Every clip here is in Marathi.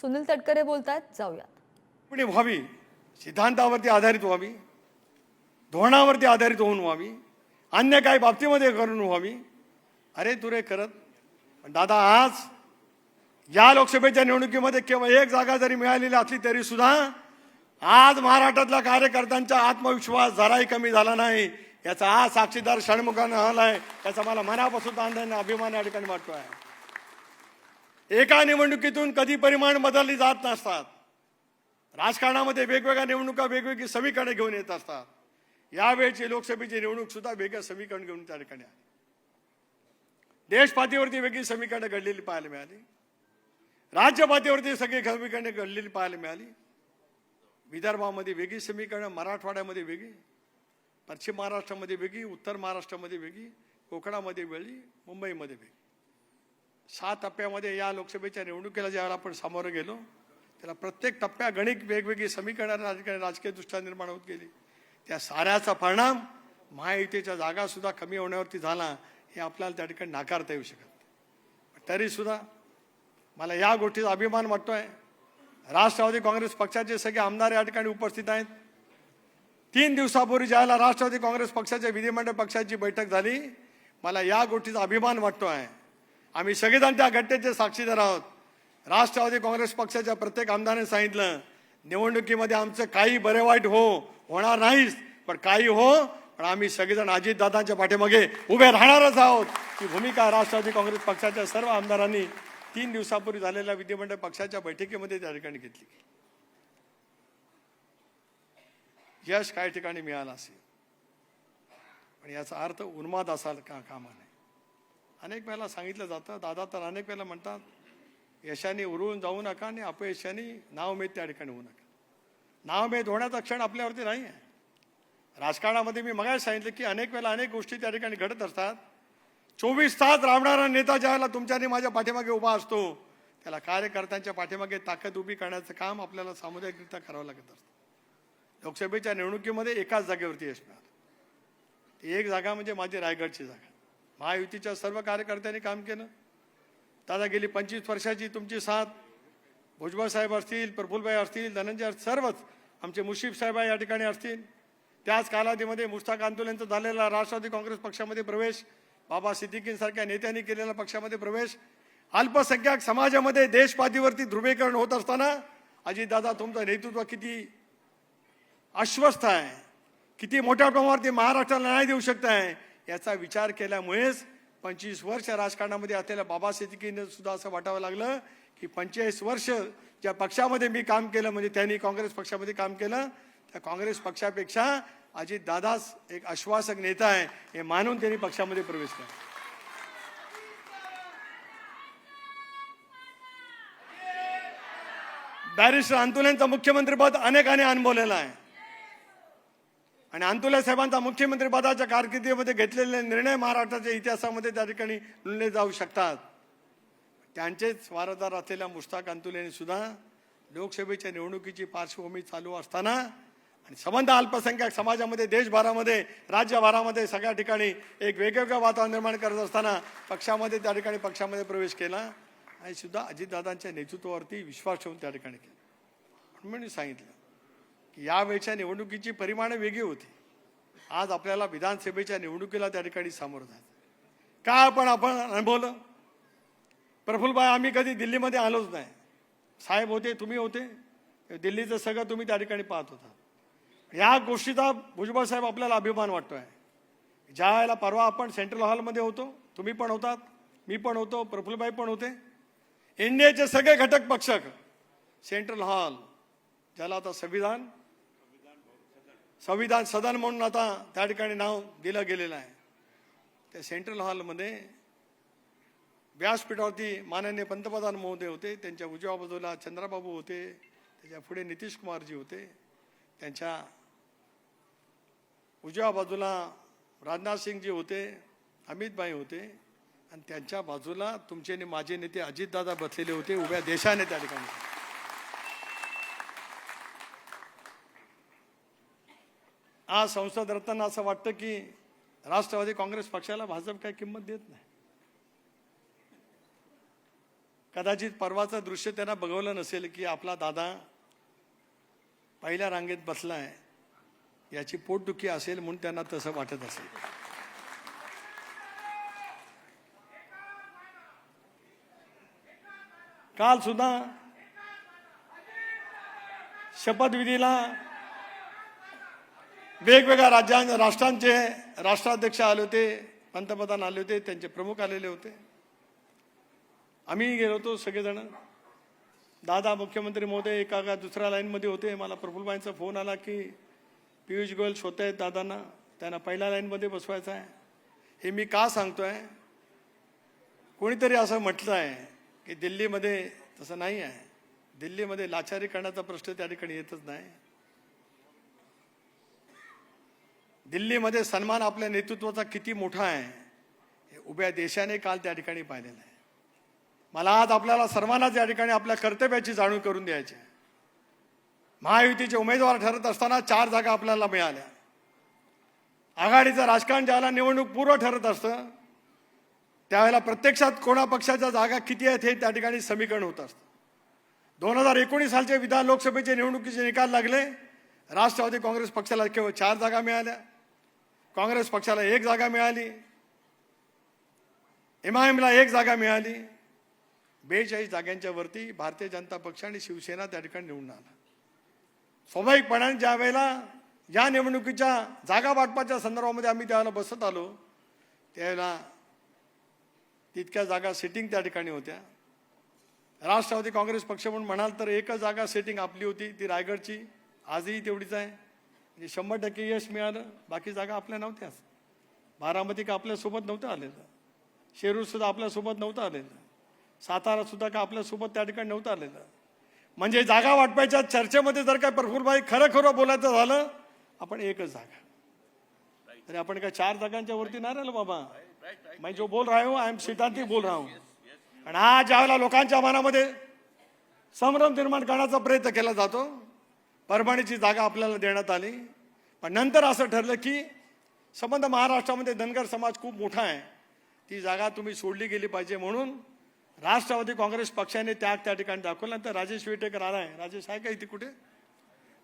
सुनील तटकरे बोलतात जाऊयात. पुढे व्हावी सिद्धांतावरती आधारित व्हावी धोरणावरती आधारित होऊन व्हावी अन्य काही बाबतीमध्ये करून व्हावी. अरे तुरे करत. पण दादा आज या लोकसभेच्या निवडणुकीमध्ये केवळ एक जागा जरी मिळालेली असली तरी सुद्धा आज महाराष्ट्रातल्या कार्यकर्त्यांचा आत्मविश्वास जराही कमी झाला नाही. याचा आज साक्षीदार षणमुखानं आहे याचा मला मनापासून आनंद अभिमान या ठिकाणी वाटतो आहे एका निवडणुकीतून कधी परिमाण बदलली जात नसतात. राजकारणामध्ये वेगवेगळ्या निवडणुका वेगवेगळी समीकरणे घेऊन येत असतात. यावेळची लोकसभेची निवडणूक सुद्धा वेगळ्या समीकरण घेऊन त्या ठिकाणी आली. देशपातळीवरती वेगळी समीकरणं घडलेली पाहायला मिळाली. राज्यपातीवरती सगळी समीकरणे घडलेली पाहायला मिळाली. विदर्भामध्ये वेगळी समीकरणं मराठवाड्यामध्ये वेगळी पश्चिम महाराष्ट्रामध्ये वेगळी उत्तर महाराष्ट्रामध्ये वेगळी कोकणामध्ये वेगळी मुंबईमध्ये वेगळी. सहा टप्प्यामध्ये या लोकसभेच्या निवडणुकीला ज्यावेळेला आपण सामोरं गेलो त्याला प्रत्येक टप्प्या गणित वेगवेगळी समीकरणं राजकीय राजकीय दृष्ट्या निर्माण होत गेली. त्या साऱ्याचा परिणाम महायुतीच्या जागासुद्धा कमी होण्यावरती झाला हे आपल्याला त्या ठिकाणी नाकारता येऊ शकत तरीसुद्धा मला या गोष्टीचा अभिमान वाटतो आहे राष्ट्रवादी काँग्रेस पक्षाचे सगळे आमदार या ठिकाणी उपस्थित आहेत. तीन दिवसापूर्वी ज्यावेळेला राष्ट्रवादी काँग्रेस पक्षाच्या विधिमंडळ पक्षाची बैठक झाली मला या गोष्टीचा अभिमान वाटतो आहे आम्ही सगळेजण त्या घटनेचे साक्षीदार आहोत. राष्ट्रवादी काँग्रेस पक्षाच्या प्रत्येक आमदाराने सांगितलं निवडणुकीमध्ये आमचं काही बरे वाईट हो होणार नाहीच पण काही हो पण आम्ही सगळेजण अजितदादांच्या पाठीमागे उभे राहणारच आहोत. ही भूमिका राष्ट्रवादी काँग्रेस पक्षाच्या सर्व आमदारांनी तीन दिवसापूर्वी झालेल्या विधिमंडळ पक्षाच्या बैठकीमध्ये त्या ठिकाणी घेतली. यश काही ठिकाणी मिळालं असेल. पण याचा अर्थ उन्माद असाल का कामा नाही अनेक वेळेला सांगितलं जातं दादा तर अनेक वेळेला म्हणतात यशाने उरून जाऊ नका आणि अपयशाने नावमेद त्या ठिकाणी होऊ नका. नावमेद होण्याचा क्षण आपल्यावरती नाही आहे. राजकारणामध्ये मी मगाशी सांगितलं की अनेक वेळेला अनेक गोष्टी त्या ठिकाणी घडत असतात. चोवीस तास राबणारा नेता ज्यावेळेला तुमच्याने माझ्या पाठीमागे उभा असतो त्याला कार्यकर्त्यांच्या पाठीमागे ताकद उभी करण्याचं काम आपल्याला सामुदायिकरित्या करावं लागत असतं. लोकसभेच्या निवडणुकीमध्ये एकाच जागेवरती असणार एक जागा म्हणजे माझी रायगडची जागा. महायुतीच्या सर्व कार्यकर्त्यांनी काम केलं. दादा गेली पंचवीस वर्षाची तुमची साथ. भुजबळ साहेब असतील प्रफुल्लभाई असतील धनंजय सर्वच आमचे मुशीफ साहेब या ठिकाणी असतील. त्याच कालावधीमध्ये मुश्ताक आंदोलनचा झालेला राष्ट्रवादी काँग्रेस पक्षामध्ये प्रवेश बाबा सिद्दीकींसारख्या नेत्यांनी केलेला पक्षामध्ये प्रवेश अल्पसंख्याक समाजामध्ये देशपातळीवरती ध्रुवीकरण होत असताना अजितदादा तुमचं नेतृत्व किती आश्वस्त आहे किती मोठ्या प्रमाणावरती महाराष्ट्राला न्याय देऊ शकत आहे याचा विचार केल्यामुळेच पंचवीस वर्ष राजकारणामध्ये असलेल्या बाबा सिद्दीकीने सुद्धा असं वाटावं लागलं की पंचेचाळीस वर्ष ज्या पक्षामध्ये मी काम केलं म्हणजे त्यांनी काँग्रेस पक्षामध्ये काम केलं त्या काँग्रेस पक्षापेक्षा अजित दादाच एक आश्वासक नेता आहे हे मानून त्यांनी पक्षामध्ये प्रवेश केला. बॅरिस्टर मुख्यमंत्री मुख्यमंत्रीपद अनेकांनी अनुभवलेलं आहे. आणि अंतुल्या साहेबांचा मुख्यमंत्रीपदाच्या कारकिर्दीमध्ये घेतलेले निर्णय महाराष्ट्राच्या इतिहासामध्ये त्या ठिकाणी नोंदले जाऊ शकतात. त्यांचेच वारसदार असलेल्या मुश्ताक अंतुलेने सुद्धा लोकसभेच्या निवडणुकीची पार्श्वभूमी चालू असताना आणि संबंध अल्पसंख्याक समाजामध्ये देशभरामध्ये राज्यभरामध्ये सगळ्या ठिकाणी एक वेगवेगळं वातावरण निर्माण करत असताना पक्षामध्ये त्या ठिकाणी पक्षामध्ये प्रवेश केला आणि सुद्धा अजितदादांच्या नेतृत्वावरती विश्वास ठेवून त्या ठिकाणी केला. म्हणून मी सांगितलं. यावेळच्या निवडणुकीची परिमाणं वेगळी होती. आज आपल्याला विधानसभेच्या निवडणुकीला त्या ठिकाणी सामोरं जायचं का आपण आपण अनुभवलं? प्रफुल्लभाई आम्ही कधी दिल्लीमध्ये आलोच नाही. साहेब होते तुम्ही होते. दिल्लीचं सगळं तुम्ही त्या ठिकाणी पाहत होता. या गोष्टीचा भुजबळ साहेब आपल्याला अभिमान वाटतो आहे ज्या वेळेला परवा आपण सेंट्रल हॉलमध्ये होतो तुम्ही पण होतात मी पण होतो प्रफुल्लभाई पण होते. इंडियाचे सगळे घटक पक्षक सेंट्रल हॉल ज्याला आता संविधान संविधान सदन म्हणून आता त्या ठिकाणी नाव दिलं गेलेलं आहे. त्या सेंट्रल हॉलमध्ये व्यासपीठावरती माननीय पंतप्रधान महोदय होते त्यांच्या उजव्या बाजूला चंद्राबाबू होते त्याच्या पुढे नितीश कुमारजी होते त्यांच्या उजव्या बाजूला राजनाथ सिंगजी होते अमितबाई होते आणि त्यांच्या बाजूला तुमचे आणि माझे नेते अजितदादा बसलेले होते उभ्या देशाने त्या ठिकाणी. आज संसद रत्ना असं वाटतं की राष्ट्रवादी काँग्रेस पक्षाला भाजप काही किंमत देत नाही. कदाचित परवाचं दृश्य त्यांना बघवलं नसेल की आपला दादा पहिल्या रांगेत बसलाय याची पोटदुखी असेल म्हणून त्यांना तसं वाटत असेल. काल सुद्धा शपथविधीला वेगवेगळ्या राज्यां राष्ट्रांचे राष्ट्राध्यक्ष आले होते पंतप्रधान आले होते त्यांचे प्रमुख आलेले होते. आम्ही गेलो होतो सगळेजण. दादा मुख्यमंत्री महोदय एका का दुसऱ्या लाईनमध्ये होते. मला प्रफुल्लबाईंचा फोन आला की पियुष गोयल शोधत आहेत दादांना. त्यांना पहिल्या लाईनमध्ये बसवायचं आहे. हे मी का सांगतो आहे कोणीतरी असं म्हटलं आहे की दिल्लीमध्ये तसं नाही आहे. दिल्लीमध्ये लाचारी करण्याचा प्रश्न त्या ठिकाणी येतच नाही. दिल्लीमध्ये सन्मान आपल्या नेतृत्वाचा किती मोठा आहे हे उभ्या देशाने काल त्या ठिकाणी पाहिलेलं आहे. मला आज आपल्याला सर्वांनाच या ठिकाणी आपल्या कर्तव्याची जाणीव करून द्यायची आहे. महायुतीचे उमेदवार ठरत असताना चार जागा आपल्याला मिळाल्या. आघाडीचं राजकारण ज्याला निवडणूक पूर्व ठरत असतं त्यावेळेला प्रत्यक्षात कोणा पक्षाच्या जागा किती आहेत हे त्या ठिकाणी समीकरण होत असतं. दोन हजार एकोणीस सालचे विधान लोकसभेचे निवडणुकीचे निकाल लागले राष्ट्रवादी काँग्रेस पक्षाला केवळ चार जागा मिळाल्या. काँग्रेस पक्षाला एक जागा मिळाली. एमआयएमला एक जागा मिळाली. बेचाळीस जागांच्या वरती भारतीय जनता पक्ष आणि शिवसेना त्या ठिकाणी निवडून आला. स्वाभाविकपणाने ज्या वेळेला या निवडणुकीच्या जागा वाटपाच्या संदर्भामध्ये आम्ही त्यावेळेला बसत आलो त्यावेळेला तितक्या जागा सिटिंग त्या ठिकाणी होत्या. राष्ट्रवादी काँग्रेस पक्ष म्हणून म्हणाल तर एकच जागा सेटिंग आपली होती ती रायगडची. आजही तेवढीच आहे. म्हणजे शंभर टक्के यश मिळालं. बाकी जागा आपल्या नव्हत्याच. बारामती का आपल्यासोबत नव्हतं आलेलं. शेरूरसुद्धा आपल्यासोबत नव्हतं आलेलं. सातारासुद्धा का आपल्यासोबत त्या ठिकाणी नव्हतं आलेलं. म्हणजे जागा वाटपायच्या चर्चेमध्ये जर काय प्रफुलभाई खरं खरं बोलायचं झालं आपण एकच जागा. तरी आपण काय चार जागांच्या वरती नाही राहिलो बाबा. मी जो बोल रहा आय एम सिद्धांतिक बोल राहू. आणि आज ज्यावेळेला लोकांच्या मनामध्ये संभ्रम निर्माण करण्याचा प्रयत्न केला जातो परभणीची जागा आपल्याला देण्यात आली. पण नंतर असं ठरलं की संबंध महाराष्ट्रामध्ये धनगर समाज खूप मोठा आहे. ती जागा तुम्ही सोडली गेली पाहिजे म्हणून राष्ट्रवादी काँग्रेस पक्षाने त्याग त्या ठिकाणी दाखवला. नंतर राजेश विटेकर आला आहे. राजेश आहे का इथे कुठे?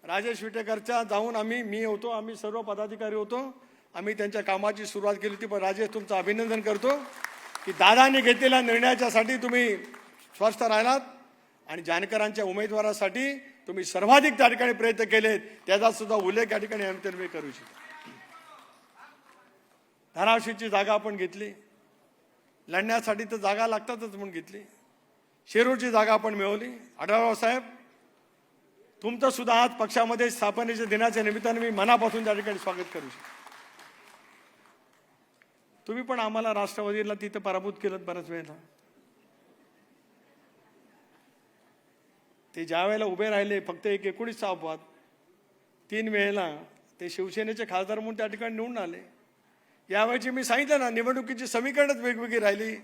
राजेश विटेकरच्या जाऊन आम्ही मी होतो आम्ही सर्व पदाधिकारी होतो. आम्ही त्यांच्या कामाची सुरुवात केली होती. पण राजेश तुमचं अभिनंदन करतो की दादांनी घेतलेल्या निर्णयाच्यासाठी तुम्ही स्वस्थ राहिलात. आणि जानकरांच्या उमेदवारासाठी तुम्ही सर्वाधिक त्या ठिकाणी प्रयत्न केलेत त्याचा सुद्धा उल्लेख या ठिकाणी आम्ही मी करू इच्छितो. धाराशिवची जागा आपण घेतली. लढण्यासाठी तर जागा लागतातच म्हणून घेतली. शिरूरची जागा आपण मिळवली. आढळराव साहेब तुमचं सुद्धा आज पक्षामध्ये स्थापनेच्या दिनाच्या निमित्ताने मी मनापासून त्या ठिकाणी स्वागत करू शकतो तुम्ही पण आम्हाला राष्ट्रवादीला तिथं पराभूत केलं बऱ्याच वेळेला. ते ज्या वेळेला उभे राहिले फक्त एक एकोणीस अपवाद. तीन वेळेला ते शिवसेनेचे खासदार म्हणून त्या ठिकाणी निवडून आले. यावेळची मी सांगितलं ना निवडणुकीची समीकरणच वेगवेगळी राहिली.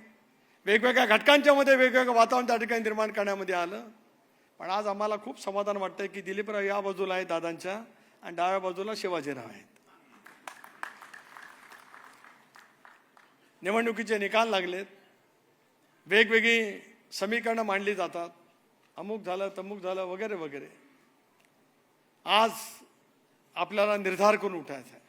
वेगवेगळ्या घटकांच्या मध्ये वेगवेगळं वातावरण त्या ठिकाणी निर्माण करण्यामध्ये आलं. पण आज आम्हाला खूप समाधान वाटतंय की दिलीपराव या बाजूला आहे दादांच्या आणि डाव्या बाजूला शिवाजीराव आहेत. निवडणुकीचे निकाल लागलेत. वेगवेगळी समीकरणं मांडली जातात. अमुक झालं तमुक झालं वगैरे वगैरे. आज आपल्याला निर्धार करून उठायचा आहे.